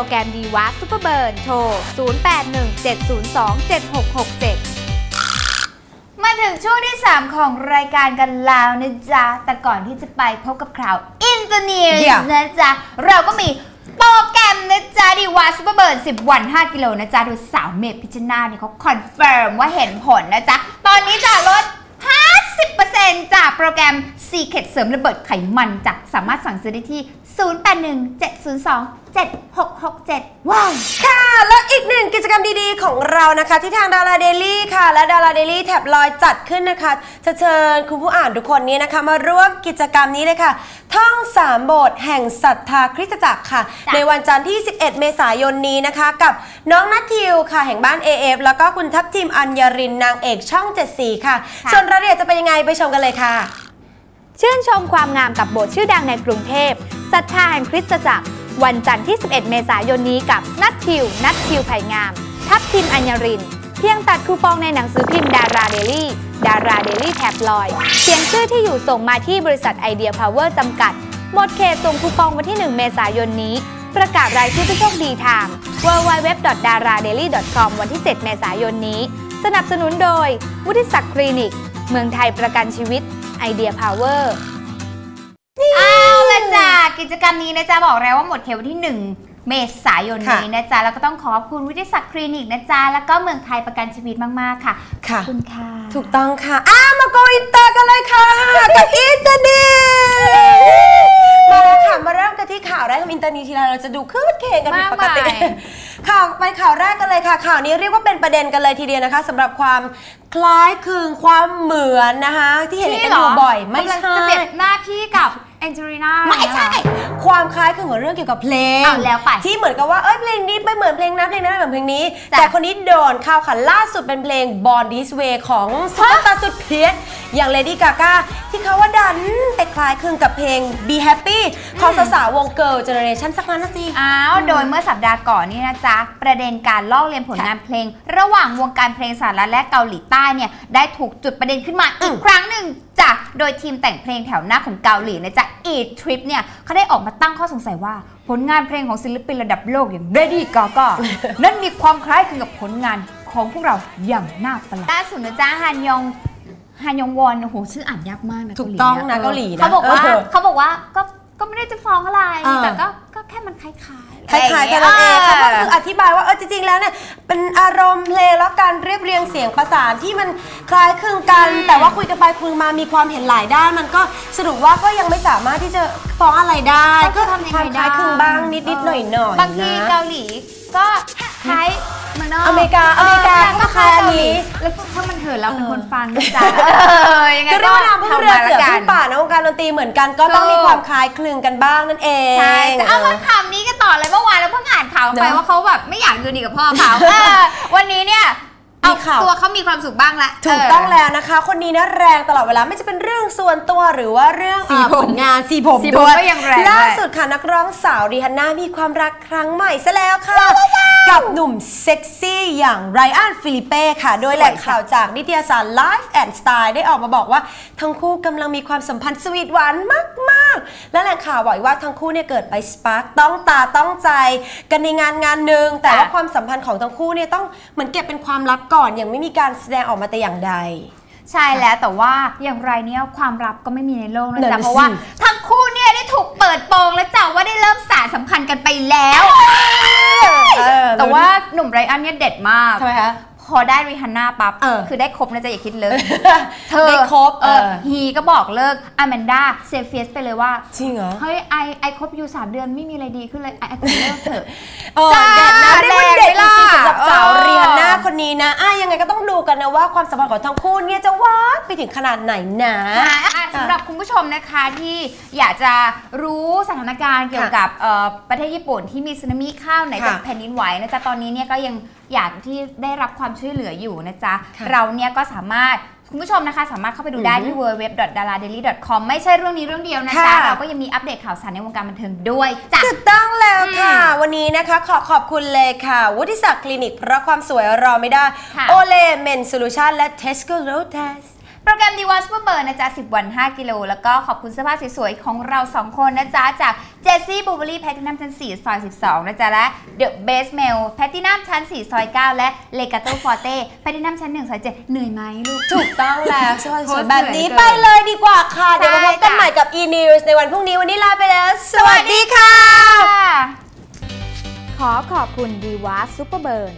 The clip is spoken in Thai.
รแกรมดีวะซูเปอร์เบิร์นโทร 0817027666มาถึงช่วงที่ 3 ของรายการกันแล้วนะจ๊ะ แต่ก่อนที่จะไปพบกับข่าวอินเตอร์เนีย Yeah นะจ๊ะ เราก็มีโปรแกรมนะจ๊ะ ดีวาซูเปอร์เบิร์น10 วัน 5 กิโลนะจ๊ะ โดยสาวเมย์พิชชนาธิ์เนี่ยเขาคอนเฟิร์มว่าเห็นผลนะจ๊ะ ตอนนี้จะลด 50%จากโปรแกรม Secret เสริมระเบิดไขมันจากสามารถสั่งซื้อได้ที่ 0817027667 ว้าว ค่ะ และอีกหนึ่งกิจกรรมดีๆ ของเรานะคะ ที่ทางดาราเดลี่ค่ะ และดาราเดลี่แท็บลอยจัดขึ้นนะคะ จะเชิญคุณผู้อ่านทุกคนนี้นะคะ มาร่วมกิจกรรมนี้เลยค่ะ ท่องสามโบสถ์แห่งศรัทธาคริสตจักรค่ะจ้ะในวันจันทร์ที่ 11 เมษายนนี้นะคะ กับน้องนัททิวค่ะ แห่งบ้าน AF แล้วก็คุณทัพทีมอัญญรินนางเอกช่องเจ็ดสีค่ะค่ะ ส่วนรายละเอียดจะเป็นยังไงไปชมกันเลยค่ะชื่นชมความงามกับโบสถ์ชื่อดังในกรุงเทพศรัทธาแห่งคริสตจักร วันจันทร์ที่ 11 เมษายนนี้กับนัททิว นัททิวไผ่งาม ทัพทิมอัญญริน เพียงตัดคูปองในหนังสือพิมพ์ดาราเดลี่ ดาราเดลี่แท็บลอย เขียนชื่อที่อยู่ส่งมาที่บริษัทไอเดียพาวเวอร์จำกัด หมดเขตส่งคูปองวันที่ 1 เมษายนนี้ ประกาศรายชื่อผู้โชคดีทาง www.daradaily.com วันที่ 7 เมษายนนี้ สนับสนุนโดยวุฒิศักดิ์คลินิก เมืองไทยประกันชีวิตไอเดียพาวเวอร์ กิจกรรมนี้นะจ๊ะบอกแล้วว่าหมดเขตวันที่ 1 เมษายนนี้นะจ๊ะ แล้วก็ต้องขอบคุณวิทยาศักดิ์คลินิกนะจ๊ะ แล้วก็เมืองไทยประกันชีวิตมาก ๆ ค่ะค่ะ ขอบคุณค่ะ ถูกต้องค่ะ อ้ามาโกอินเตอร์กันเลยค่ะ กับอินเตอร์เน็ตมาแล้วค่ะ มาเริ่มกันที่ข่าวแรกของอินเตอร์เน็ตทีไรเราจะดูคืนเคงกันผิดปกติมากมายข่าวไปข่าวแรกกันเลยค่ะ ข่าวนี้เรียกว่าเป็นประเด็นกันเลยทีเดียวนะคะสำหรับความคล้ายคลึงความเหมือนนะคะ ที่เห็นกันอยู่บ่อย ไม่กำลังใช่จะเปรียบหน้าพี่กับแองเจลิน่าไม่ใช่ ความคล้ายคลึงของเรื่องเกี่ยวกับเพลงอ้าวแล้วไปที่เหมือนกับว่าเอ้ยเพลงนี้ไม่เหมือนเพลงนั้นเพลงนั้นไม่เหมือนเพลงนี้จ้ะแต่คนนี้โดนข่าวค่ะล่าสุดเป็นเพลง Born This Way ของซุปเปอร์สตาร์สุดเพียสอย่าง Lady Gaga ที่เขาว่าดันไปคล้ายคลึงกับเพลง Be Happy ของสาวๆวง Girl Generation สักนั้นนะสิอ้าวโดยเมื่อสัปดาห์ก่อนนี่นะจ๊ะประเด็นการลอกเลียนผลงานเพลง ระหว่างวงการเพลงสหรัฐและเกาหลีใต้เนี่ยได้ถูกจุดประเด็นขึ้นมาอีกครั้งหนึ่ง จ้ะ โดยทีมแต่งเพลงแถวหน้าของเกาหลีนะจ๊ะ e Trip เนี่ยเขาได้ออกมาตั้งข้อสงสัยว่า ผลงานเพลงของศิลปินระดับโลกอย่าง Lady Gaga นั้นมีความคล้ายคลึงกับผลงานของพวกเราอย่างน่าประหลาดล่าสุดนะจ๊ะฮันยองฮันยองวอนโอ้โหชื่ออ่านยากมากนะถูกต้องนะเเกาหลีนะเขาบอกว่าเออเขาบอกว่าก็ก็ไม่ได้จะฟ้องอะไรเออแต่ก็ก็แค่มันคล้ายๆคล้ายๆกันนั่นเองค่ะก็คืออธิบายว่าเออจริงๆแล้วเนี่ยเป็นอารมณ์เพลงแล้วการเรียบเรียงเสียงประสานที่มันคล้ายคลึงกัน แต่ว่าคุยกันไปคุยมามีความเห็นหลายด้าน มันก็สรุปว่าก็ยังไม่สามารถที่จะฟ้องอะไรได้ ก็ก็ทำยังคไงวามคได้ล้ายคลึงบ้างนิดๆหน่อยๆบางทีนะเกาหลีก็คล้ายเมืองนอกอเมริกาอเมริกาก็ คล้ายอันนี้ แล้วถ้ามันเหินเราเป็นคนฟังนะจ๊ะเออยังไงก็ก็เรียกว่าน้ำพึ่งเรือเสือกัพึ่งป่าในวงการดนตรีเหมือนกันก็ต้องถูกมีความคล้ายคลึงกันบ้างนั่นเองใช่จะเอามาข่าวนี้กันต่อเลยเมื่อวานเราเพิ่งอ่านข่าวไปเนอะว่าเขาแบบไม่อยากดูดีกับพ่อเขาเออวันนี้เนี่ยเอามีข่าวตัวเขามีความสุขบ้างละถูกต้องแล้วนะคะ คนนี้นะแรงตลอดเวลาไม่จะเป็นเรื่องส่วนตัวหรือว่าเรื่องสีผมอ่าผลงานสีผมสีผมด้วยก็ยังแรงล่าด้วยสุดค่ะนักร้องสาวรีฮันน่ามีความรักครั้งใหม่ซะแล้วค่ะ กับหนุ่มเซ็กซี่อย่างไรอันฟิลิเป้ค่ะ โดยแหล่งข่าวจากนิตยสาร Life and Style ได้ออกมาบอกว่า ทั้งคู่กำลังมีความสัมพันธ์สวีทหวานมาก ๆ และแหล่งข่าวบอกอีกว่าทั้งคู่เนี่ยเกิดไปสปาร์กต้องตาต้องใจ กันในงานงานหนึ่งแต่ว่าค่ะความสัมพันธ์ของทั้งคู่เนี่ยต้องเหมือนเก็บเป็นความลับก่อนยังไม่มีการแสดงออกมาแต่อย่างใดใช่แล้วแต่ว่าอย่างไรเนี่ยความลับก็ไม่มีในโลกนะนั่นจ๊ะน่ะเพราะว่าสิทั้งคู่เนี่ยได้ถูกเปิดโปงแล้วจ้ะว่าได้เริ่มสารสัมพันธ์กันไปแล้วเออ แต่ว่าหนุ่มไรอันเนี่ยเด็ดมากทำไมคะพอได้ริฮันน่าปั๊บเออคือได้ครบนะจ๊ะอย่าคิดเลยเธอได้ครบเออเออฮีก็บอกเลิกอแมนดาเซเฟียสไปเลยว่า จริงเหรอ เฮ้ย ไอไอคบอยู่ 3 เดือนไม่มีอะไรดีขึ้นเลย ไอไอควรเลิกเถอะเออจ้าเด็ดนะเรียกว่าเด็ดแรงจไหมริงๆล่ะสำหรับสา ว่าความสัมพันธ์ของทั้งคู่เนี่ยจะหวานไปถึงขนาดไหนนะอะอะสำหรับคุณผู้ชมนะคะที่อยากจะรู้สถานการณ์เกี่ยวกับเอ่อประเทศญี่ปุ่นที่มีสึนามิเข้าวไหนจากค่ะแผ่นดินไหวนะจ๊ะตอนนี้เนี่ยก็ยังอยากที่ได้รับความช่วยเหลืออยู่นะจ๊ะค่ะเราเนี่ยก็สามารถ คุณผู้ชมนะคะ สามารถเข้าไปดูได้ที่ www.daradaily.com ไม่ใช่เรื่องนี้เรื่องเดียวนะจ๊ะ ค่ะ เราก็ยังมีอัปเดตข่าวสารในวงการบันเทิงด้วยจ้ะ ถูกต้องแล้วค่ะอืมวันนี้นะคะขอขอบคุณเลยค่ะ วุฒิศักดิ์คลินิก เพราะความสวยรอไม่ได้ ค่ะ โอเลเมนโซลูชันและเทสโกโรทัส โปรแกรมดีวอสเปอร์เบิร์นะจ๊ะ 10 วัน 5 กิโล แล้วก็ขอบคุณเสื้อผ้าสวยๆ ของเรา 2 คนนะจ๊ะ จากเจสซี่บูเบอรี่แพทินัมชั้น 4 ซอย 12 นะจ๊ะ และเดอะเบสเมลแพทินัมชั้น 4 ซอย 9 และเลกาโตฟอร์เต้แพทินัมชั้น 1 ซอย 7 เหนื่อยไหมลูก ถูกต้องแล้วสวยโคตรๆแบบนี้เหนื่อยไปเลยดีกว่าค่ะ เดี๋ยวมาพบกันใช่จ้ะใหม่กับ e news ในวันพรุ่งนี้วันนี้ลาไปแล้ว สวัสดีค่ะค่ะขอขอบคุณดีวาซูเปอร์เบิร์น